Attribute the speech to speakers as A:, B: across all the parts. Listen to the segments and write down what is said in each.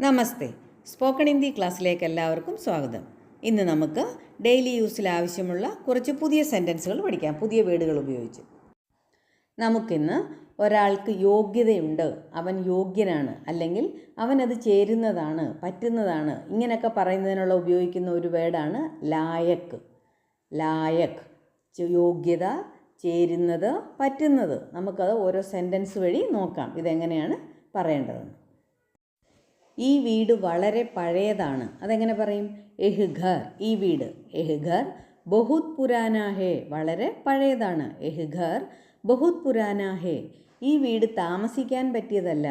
A: നമസ്തേ. Spoken Hindi ക്ലാസ്സിലേക്ക് എല്ലാവർക്കും സ്വാഗതം. ഇന്ന് നമുക്ക് ഡെയിലി യൂസിൽ ആവശ്യമുള്ള കുറച്ച് പുതിയ സെന്റൻസുകൾ പഠിക്കാം. പുതിയ വേർഡുകൾ ഉപയോഗിച്ച്. നമുക്കിന്ന് ഒരാൾക്ക് യോഗ്യതയുണ്ട്. അവൻ യോഗ്യനാണ്. അല്ലെങ്കിൽ അവനത് ചേരുന്നതാണ് പറ്റുന്നതാണ്. ഇങ്ങനെയൊക്കെ പറയുന്നതിനുള്ള ഉപയോഗിക്കുന്ന ഒരു വേർഡാണ് ലായക്ക്. ലായക് യോഗ്യത ചേരുന്നത് പറ്റുന്നത്. നമുക്കത് ഓരോ സെന്റൻസ് വഴി നോക്കാം. ഇതെങ്ങനെയാണ് പറയേണ്ടതെന്ന്. ഈ വീട് വളരെ പഴയതാണ്. അതെങ്ങനെ പറയും? എഹ് ഘർ ഈ വീട്. എഹ് ഘർ ബഹുത് പുരാന ഹേ വളരെ പഴയതാണ്. എഹ് ഘർ ബഹുത് പുരാന ഹേ ഈ വീട് താമസിക്കാൻ പറ്റിയതല്ല.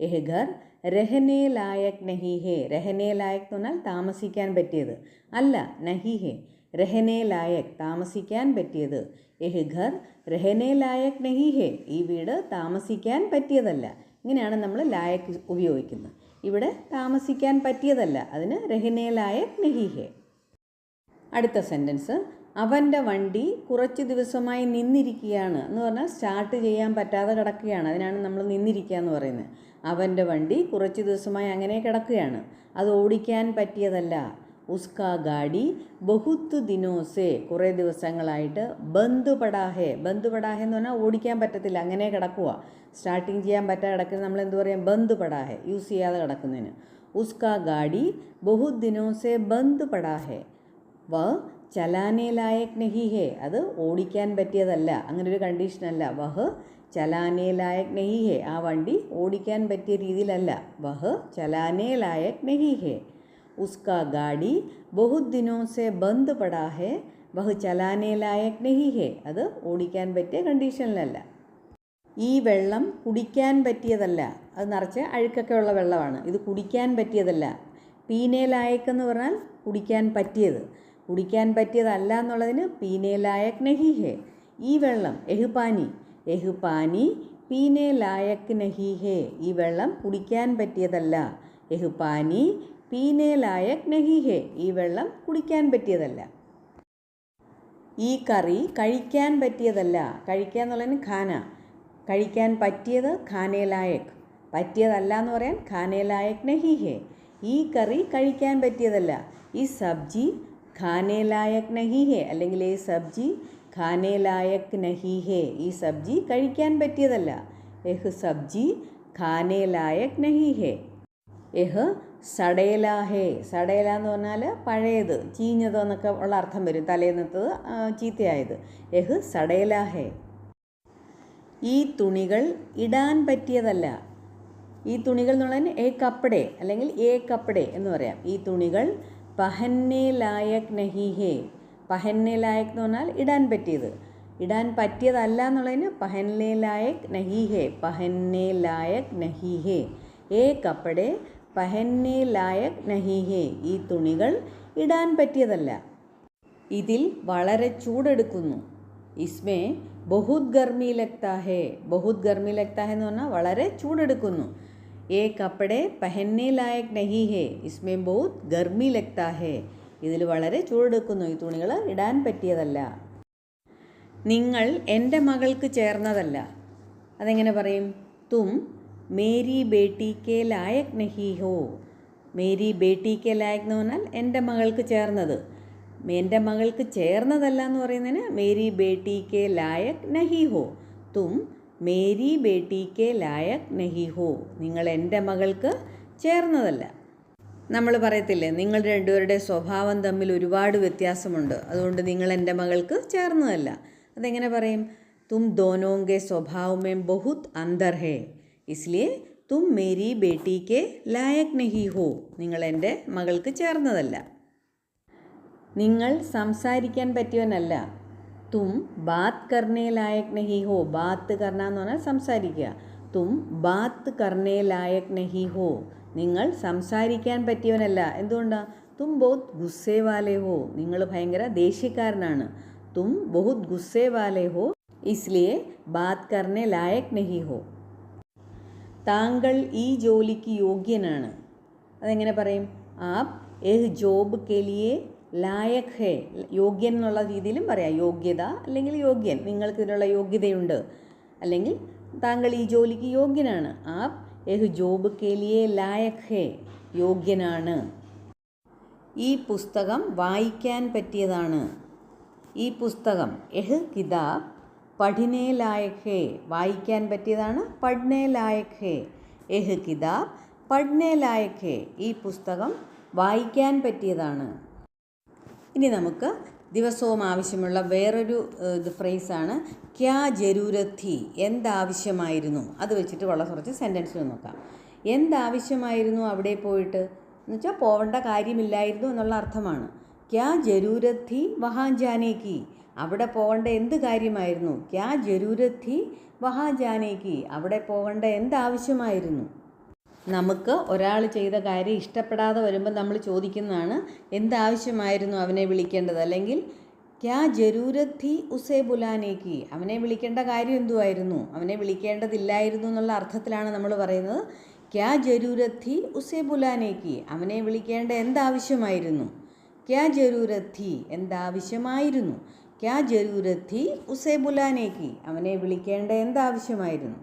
A: എഹ് ഘർ രഹനേ ലായക് നഹി ഹേ രഹനേ ലായക് എന്ന് പറഞ്ഞാൽ താമസിക്കാൻ പറ്റിയത്. അല്ല നഹി ഹേ രഹനേ ലായക് താമസിക്കാൻ പറ്റിയത്. എഹ് ഘർ രഹനേ ലായക് നഹി ഹേ ഈ വീട് താമസിക്കാൻ പറ്റിയതല്ല. ഇങ്ങനെയാണ് നമ്മൾ ലായക് ഉപയോഗിക്കുന്നത്. ഇവിടെ താമസിക്കാൻ പറ്റിയതല്ല. അതിന് രഹിനേലായ നെഹിഹെ. അടുത്ത സെന്റൻസ് അവന്റെ വണ്ടി കുറച്ച് ദിവസമായി നിന്നിരിക്കുകയാണ് എന്ന് പറഞ്ഞാൽ സ്റ്റാർട്ട് ചെയ്യാൻ പറ്റാതെ കിടക്കുകയാണ്. അതിനാണ് നമ്മൾ നിന്നിരിക്കുക എന്ന് പറയുന്നത്. അവന്റെ വണ്ടി കുറച്ച് ദിവസമായി അങ്ങനെ കിടക്കുകയാണ്. അത് ഓടിക്കാൻ പറ്റിയതല്ല. ഉസ്ക ഗാഡി ബഹുത്ത് ദിനോസെ. കുറേ ദിവസങ്ങളായിട്ട് ബന്ധുപടാഹേ പടാഹെ. ബന്ദ് പടാഹെ എന്ന് പറഞ്ഞാൽ ഓടിക്കാൻ പറ്റത്തില്ല അങ്ങനെ കിടക്കുക സ്റ്റാർട്ടിങ് ചെയ്യാൻ പറ്റാതെ കിടക്കുന്നത് നമ്മൾ എന്ത് പറയാം? ബന്ദ് പടാഹെ യൂസ് ചെയ്യാതെ കിടക്കുന്നതിന്. ഉസ്ക ഗാഡി ബഹുത് ദിനോസെ ബന്ധുപടാഹേ പടാഹെ. വ ചലാനേ ലായക് നഹി ഹേ. അത് ഓടിക്കാൻ പറ്റിയതല്ല അങ്ങനെ ഒരു കണ്ടീഷനല്ല. വഹ് ചലാനേ ലായക് നഹി ഹേ. ആ വണ്ടി ഓടിക്കാൻ പറ്റിയ രീതിയിലല്ല. വഹ് ചലാനേ ലായക് നഹി ഹേ. ഉസ്ക गाड़ी बहुत दिनों से बंद पड़ा है। വഹ് ചലാനെ ലായക് നഹി ഹേ അത് ഓടിക്കാൻ പറ്റിയ കണ്ടീഷനിലല്ല ഈ വെള്ളം കുടിക്കാൻ പറ്റിയതല്ല. അത് നിറച്ച് അഴുക്കൊക്കെ ഉള്ള വെള്ളമാണ്. ഇത് കുടിക്കാൻ പറ്റിയതല്ല. പീനെ ലായക് എന്ന് പറഞ്ഞാൽ കുടിക്കാൻ പറ്റിയത്. കുടിക്കാൻ പറ്റിയതല്ല എന്നുള്ളതിന് പീനെ ലായക് നഹി ഹേ. ഈ വെള്ളം എഹുപാനി. എഹുപാനി എഹ് ലായക് നഹി ഹേ. ഈ വെള്ളം കുടിക്കാൻ പറ്റിയതല്ല. എഹ് പാനി ലായക് നഹി ഹേ ഈ വെള്ളം കുടിക്കാൻ പറ്റിയതല്ല. ഈ കറി കഴിക്കാൻ പറ്റിയതല്ല. കഴിക്കുക എന്നുള്ളതിന് ഖാന. കഴിക്കാൻ പറ്റിയത് ഖാനെ ലായക് പറ്റിയതല്ല എന്ന് പറയാൻ ഖാനെ ലായക് നഹി ഹേ ഈ കറി കഴിക്കാൻ പറ്റിയതല്ല. ഈ സബ്ജി ഖാനെ ലായക് നഹി ഹേ അല്ലെങ്കിൽ ഈ സബ്ജി ഖാനെ ലായക് നഹി ഹേ ഈ സബ്ജി കഴിക്കാൻ പറ്റിയതല്ല. എഹ് സബ്ജി ഖാനെ ലായക് നഹി ഹേ എഹ് സടേല എന്ന് പറഞ്ഞാൽ പഴയത് ചീഞ്ഞത് എന്നൊക്കെ ഉള്ള അർത്ഥം വരും. തലേന്നത്തത് ചീത്തയായത്. എഹ് സടേല ഹേ. ഈ തുണികൾ ഇടാൻ പറ്റിയതല്ല. ഈ തുണികൾ എന്നുള്ളതിന് എ കപ്പടെ അല്ലെങ്കിൽ എ കപ്പടെ എന്ന് പറയാം. ഈ തുണികൾ പഹന്നെ ലായക് നഹി ഹേ. പഹന്നെ ലായക് എന്ന് പറഞ്ഞാൽ ഇടാൻ പറ്റിയത്. ഇടാൻ പറ്റിയതല്ല എന്നുള്ളതിന് പഹന്നെ ലായക് നഹി ഹേ. പഹന്നെ ലായക് നഹി ഹേ. ഏ കപ്പടെ പഹന്നെ ലായക് നഹി ഹേ ഈ തുണികൾ ഇടാൻ പറ്റിയതല്ല. ഇതിൽ വളരെ ചൂടെടുക്കുന്നു. ഇസ്മേ ബഹുത് ഗർമി ലക്താഹേ ബഹുത് ഗർമി ലക്താഹേ എന്ന് പറഞ്ഞാൽ വളരെ ചൂടെടുക്കുന്നു. ഏ കപ്പടെ പഹന്നെ ലായക് നഹിഹേ ഇസ്മേ ബഹുത് ഗർമി ലക്താഹേ ഇതിൽ വളരെ ചൂടെടുക്കുന്നു. ഈ തുണികൾ ഇടാൻ പറ്റിയതല്ല. നിങ്ങൾ എന്റെ മകൾക്ക് ചേർന്നതല്ല. അതെങ്ങനെ പറയും? തും മേരി ബേട്ടി കെ ലായക് നഹി ഹോ. മേരി ബേട്ടി കെ ലായക് എന്ന് പറഞ്ഞാൽ എന്റെ മകൾക്ക് ചേർന്നത്. എന്റെ മകൾക്ക് ചേർന്നതല്ല എന്ന് പറയുന്നതിന് മേരി ബേട്ടി കെ ലായക് നഹി ഹോ. തും മേരി ബേട്ടി കെ ലായക് നഹി ഹോ. നിങ്ങൾ എന്റെ മകൾക്ക് ചേർന്നതല്ല. നമ്മൾ പറയത്തില്ലേ നിങ്ങൾ രണ്ടുപേരുടെ സ്വഭാവം തമ്മിൽ ഒരുപാട് വ്യത്യാസമുണ്ട്. അതുകൊണ്ട് നിങ്ങൾ എന്റെ മകൾക്ക് ചേർന്നതല്ല. അതെങ്ങനെ പറയും? തും ദോനോങ്കെ സ്വഭാവമേ ബഹുത് അന്തർ ഹേ ഇസ്ലിയെ തും മേരി ബേട്ടി കെ ലായക് നഹി ഹോ നിങ്ങൾ എന്റെ മകൾക്ക് ചേർന്നതല്ല। നിങ്ങൾ സംസാരിക്കാൻ പറ്റിയവനല്ല। തും ബാത്ത് കർണേ ലായക് നഹി ഹോ ബാത്ത് കർണ എന്ന് പറഞ്ഞാൽ സംസാരിക്കുക। തും ബാത്ത് കർണേ ലായക് നഹി ഹോ നിങ്ങൾ സംസാരിക്കാൻ പറ്റിയവനല്ല। എന്തുകൊണ്ടാണ് തും ബഹുത് ഗുസ്സേ വാലേ ഹോ നിങ്ങൾ ഭയങ്കര ദേഷ്യക്കാരനാണ്। തും ബഹുത് ഗുസ്സേ വാലേ ഹോ ഇസ്ലിയെ ബാത്ത് കർണേ ലായക് നഹി ഹോ താങ്കൾ ഈ ജോലിക്ക് യോഗ്യനാണ്. അതെങ്ങനെ പറയും? ആപ് ഏഹ് ജോബ് കെലിയെ ലായക് ഹേ. യോഗ്യൻ എന്നുള്ള രീതിയിലും പറയാം. യോഗ്യത അല്ലെങ്കിൽ യോഗ്യൻ. നിങ്ങൾക്ക് ഇതിനുള്ള യോഗ്യതയുണ്ട്. അല്ലെങ്കിൽ താങ്കൾ ഈ ജോലിക്ക് യോഗ്യനാണ്. ആപ് ഏഹ് ജോബ് കെലിയെ ലായക് ഹേ. യോഗ്യനാണ്. ഈ പുസ്തകം വായിക്കാൻ പറ്റിയതാണ്. ഈ പുസ്തകം എഹ് കിതാബ് പഠിനേ ലായക് ഹേ വായിക്കാൻ പറ്റിയതാണ് പഠ്നേ ലായക് ഹേ എഹ് കിതാബ് പഠ്നേ ലായക് ഹേ ഈ പുസ്തകം വായിക്കാൻ പറ്റിയതാണ്. ഇനി നമുക്ക് ദിവസവും ആവശ്യമുള്ള വേറൊരു ഇത് ഫ്രേസാണ്. ക്യാ ജരൂരത്തി എന്താവശ്യമായിരുന്നു? അത് വെച്ചിട്ട് വളരെ കുറച്ച് സെന്റൻസിൽ നോക്കാം. എന്താവശ്യമായിരുന്നു അവിടെ പോയിട്ട്? എന്ന് വെച്ചാൽ പോവേണ്ട കാര്യമില്ലായിരുന്നു എന്നുള്ള അർത്ഥമാണ്. ക്യാ ജരൂരത്തി വഹാൻ ജാനേക്ക് അവിടെ പോകേണ്ട എന്ത് കാര്യമായിരുന്നു? ക്യാ ജരൂരത്തി വഹാജാനേക്ക് അവിടെ പോകേണ്ട എന്താവശ്യമായിരുന്നു നമുക്ക് ഒരാൾ ചെയ്ത കാര്യം ഇഷ്ടപ്പെടാതെ വരുമ്പോൾ നമ്മൾ ചോദിക്കുന്നതാണ് എന്താവശ്യമായിരുന്നു അവനെ വിളിക്കേണ്ടത്? അല്ലെങ്കിൽ ക്യാ ജരൂരത്തി ഉസേ ബുലാനേക്ക് അവനെ വിളിക്കേണ്ട കാര്യം എന്തുമായിരുന്നു അവനെ വിളിക്കേണ്ടതില്ലായിരുന്നു എന്നുള്ള അർത്ഥത്തിലാണ് നമ്മൾ പറയുന്നത്. ക്യാ ജരൂരത്തി ഉസേ ബുലാനേക്ക് അവനെ വിളിക്കേണ്ട എന്താവശ്യമായിരുന്നു ക്യാ ജരൂരത്തി എന്താവശ്യമായിരുന്നു? ക്യാ ജരൂരത്തി ഉസേ ബുലാനേക്ക് അവനെ വിളിക്കേണ്ട എന്താവശ്യമായിരുന്നു?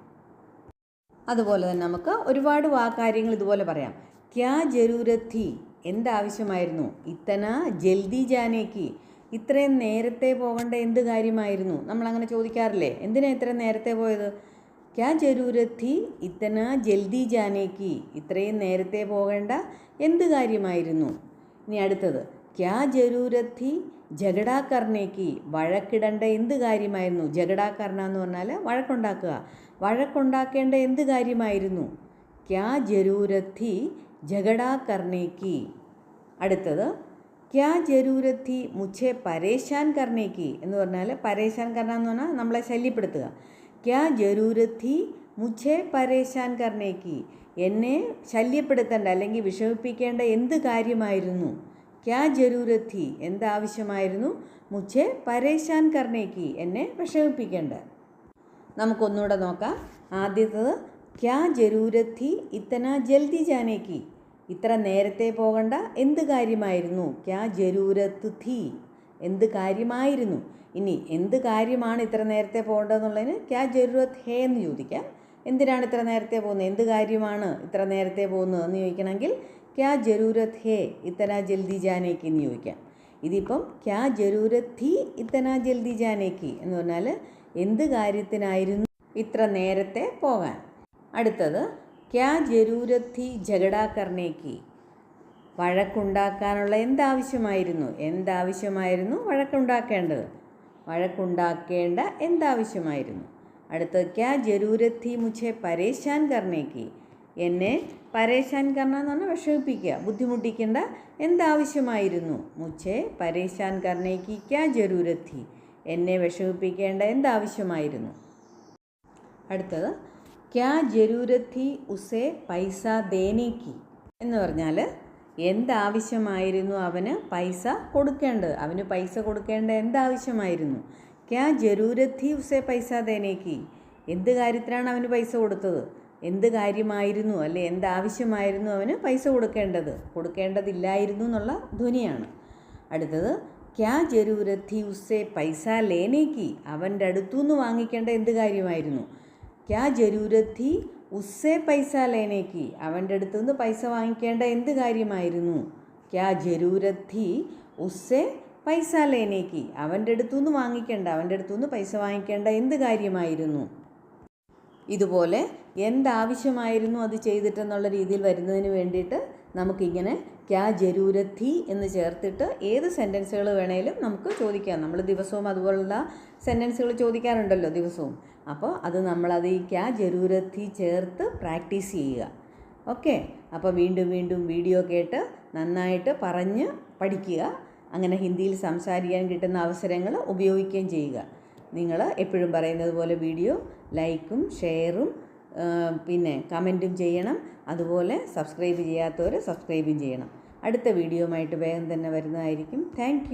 A: അതുപോലെ തന്നെ നമുക്ക് ഒരുപാട് വാ കാര്യങ്ങൾ ഇതുപോലെ പറയാം. ക്യാ ജരൂരത്തി എന്താവശ്യമായിരുന്നു? ഇത്തന ജൽദി ജാനേക്ക് ഇത്രയും നേരത്തെ പോകേണ്ട എന്ത് കാര്യമായിരുന്നു? നമ്മൾ അങ്ങനെ ചോദിക്കാറില്ലേ? എന്തിനാ ഇത്രയും നേരത്തെ പോയത്? ക്യാ ജരൂരത്തി ഇത്തന ജൽദി ജാനേക്ക് ഇത്രയും നേരത്തെ പോകേണ്ട എന്ത് കാര്യമായിരുന്നു? ഇനി അടുത്തത്. ക്യാ ജരൂരത് ഥി ജഗടാ കർണേക്ക് വഴക്കിടേണ്ട എന്ത് കാര്യമായിരുന്നു? ജഗടാകർണ എന്ന് പറഞ്ഞാൽ വഴക്കുണ്ടാക്കുക. വഴക്കുണ്ടാക്കേണ്ട എന്ത് കാര്യമായിരുന്നു? ക്യാ ജരൂരത്തി ജഗടാകർണേക്ക് ജഗടാ കർണേക്ക് അടുത്തത് ക്യാ ജരൂരത്തി മുച്ചേ പരേശാൻ കർണേക്ക് എന്ന് പറഞ്ഞാൽ പരേശാൻ കർണ എന്ന് പറഞ്ഞാൽ നമ്മളെ ശല്യപ്പെടുത്തുക. ക്യാ ജരൂരത്തി മുച്ചേ പരേശാൻ കർണേക്ക് എന്നെ ശല്യപ്പെടുത്തേണ്ട അല്ലെങ്കിൽ വിഷമിപ്പിക്കേണ്ട എന്ത് കാര്യമായിരുന്നു? ക്യാ ജരൂരത്തി എന്താവശ്യമായിരുന്നു? മുച്ചെ പരേശാൻ കർണേക്ക് എന്നെ വിഷമിപ്പിക്കേണ്ട നമുക്കൊന്നുകൂടെ നോക്കാം. ആദ്യത്തത് ക്യാ ജരൂരത്തി ഇത്തന ജൽദി ജാനേക്ക്. ഇത്ര നേരത്തെ പോകണ്ട എന്ത് കാര്യമായിരുന്നു? ക്യാ ജരൂരത്ത് ധീ എന്ത് കാര്യമായിരുന്നു? ഇനി എന്ത് കാര്യമാണ് ഇത്ര നേരത്തെ പോകേണ്ടതെന്നുള്ളതിന് ക്യാ ജരൂരത്ത് ഹേ എന്ന് ചോദിക്കാം. എന്തിനാണ് ഇത്ര നേരത്തെ പോകുന്നത്? എന്ത് കാര്യമാണ് ഇത്ര നേരത്തെ പോകുന്നത് എന്ന് ചോദിക്കണമെങ്കിൽ ക്യാ ജരൂരത് ഹേ? ഇത്തന ജൽദി ജാനേക്ക് എന്ന് ചോദിക്കാം. ഇതിപ്പം ക്യാ ജരൂരത് ഹി ഇത്തന ജൽദി ജാനേക്ക് എന്ന് പറഞ്ഞാൽ എന്ത് കാര്യത്തിനായിരുന്നു? ഇത്ര നേരത്തെ പോകാൻ. അടുത്തത് ക്യാ ജരൂരത് ഥി ജഗടാ കർണേക്ക് വഴക്കുണ്ടാക്കാനുള്ള എന്താവശ്യമായിരുന്നു? എന്താവശ്യമായിരുന്നു വഴക്കുണ്ടാക്കേണ്ടത്? വഴക്കുണ്ടാക്കേണ്ട എന്താവശ്യമായിരുന്നു? അടുത്തത് ക്യാ मुझे മുझे പരേശാൻ കർണേക്ക് എന്നെ പരേശാൻ കർണ എന്ന് പറഞ്ഞാൽ വിഷമിപ്പിക്കുക ബുദ്ധിമുട്ടിക്കേണ്ട എന്താവശ്യമായിരുന്നു? മുച്ചേ പരേശാൻ കർണയ്ക്ക് ക്യാ ജരൂരത് ഥി എന്നെ വിഷമിപ്പിക്കേണ്ട എന്താവശ്യമായിരുന്നു? അടുത്തത് ക്യാ ജരൂരത്തി ഉസേ പൈസ ദേനേക്ക്? എന്ന് പറഞ്ഞാൽ എന്താവശ്യമായിരുന്നു അവന് പൈസ കൊടുക്കേണ്ടത്? അവന് പൈസ കൊടുക്കേണ്ട എന്താവശ്യമായിരുന്നു? ക്യാ ജരൂരത്തി ഉസേ പൈസ ദേനേക്ക്? എന്ത് കാര്യത്തിനാണ് അവന് പൈസ കൊടുത്തത്? എന്ത് കാര്യമായിരുന്നു അല്ലെ എന്താവശ്യമായിരുന്നു അവന് പൈസ കൊടുക്കേണ്ടത്? കൊടുക്കേണ്ടതില്ലായിരുന്നു എന്നുള്ള ധ്വനിയാണ്. അടുത്തത് ക്യാ ജരൂരത്തി ഉസ്സേ ഉസേ പൈസ ലേനേക്ക് അവന്റെ അടുത്തുനിന്ന് വാങ്ങിക്കേണ്ട എന്ത് കാര്യമായിരുന്നു? ക്യാ ജരൂരത്തി ഉസ്സേ പൈസ ലേനേക്ക് അവന്റെ അടുത്തുനിന്ന് പൈസ വാങ്ങിക്കേണ്ട എന്ത് കാര്യമായിരുന്നു? ക്യാ ജരൂരത്തി ഉസ്സേ പൈസ ലേനേക്ക് അവന്റെ അടുത്തു നിന്ന് വാങ്ങിക്കേണ്ട അവന്റെ അടുത്തു നിന്ന് പൈസ വാങ്ങിക്കേണ്ട എന്ത് കാര്യമായിരുന്നു? ഇതുപോലെ എന്താവശ്യമായിരുന്നു അത് ചെയ്തിട്ടെന്നുള്ള രീതിയിൽ വരുന്നതിന് വേണ്ടിയിട്ട് നമുക്കിങ്ങനെ ക്യാ ജരൂരത്തി എന്ന് ചേർത്തിട്ട് ഏത് സെന്റൻസുകൾ വേണേലും നമുക്ക് ചോദിക്കാം. നമ്മൾ ദിവസവും അതുപോലുള്ള സെന്റൻസുകൾ ചോദിക്കാറുണ്ടല്ലോ ദിവസവും. അപ്പോൾ അത് നമ്മളത് ഈ ക്യാ ജരൂരത്തി ചേർത്ത് പ്രാക്ടീസ് ചെയ്യുക. ഓക്കെ? അപ്പോൾ വീണ്ടും വീണ്ടും വീഡിയോ കേട്ട് നന്നായിട്ട് പറഞ്ഞ് പഠിക്കുക. അങ്ങനെ ഹിന്ദിയിൽ സംസാരിക്കാൻ കിട്ടുന്ന അവസരങ്ങൾ ഉപയോഗിക്കുകയും ചെയ്യുക. നിങ്ങൾ എപ്പോഴും പറയുന്നത് പോലെ വീഡിയോ ലൈക്കും ഷെയറും പിന്നെ കമന്റും ചെയ്യണം. അതുപോലെ സബ്സ്ക്രൈബ് ചെയ്യാത്തവർ സബ്സ്ക്രൈബും ചെയ്യണം. അടുത്ത വീഡിയോയുമായിട്ട് വേഗം തന്നെ വരുന്നതായിരിക്കും. താങ്ക്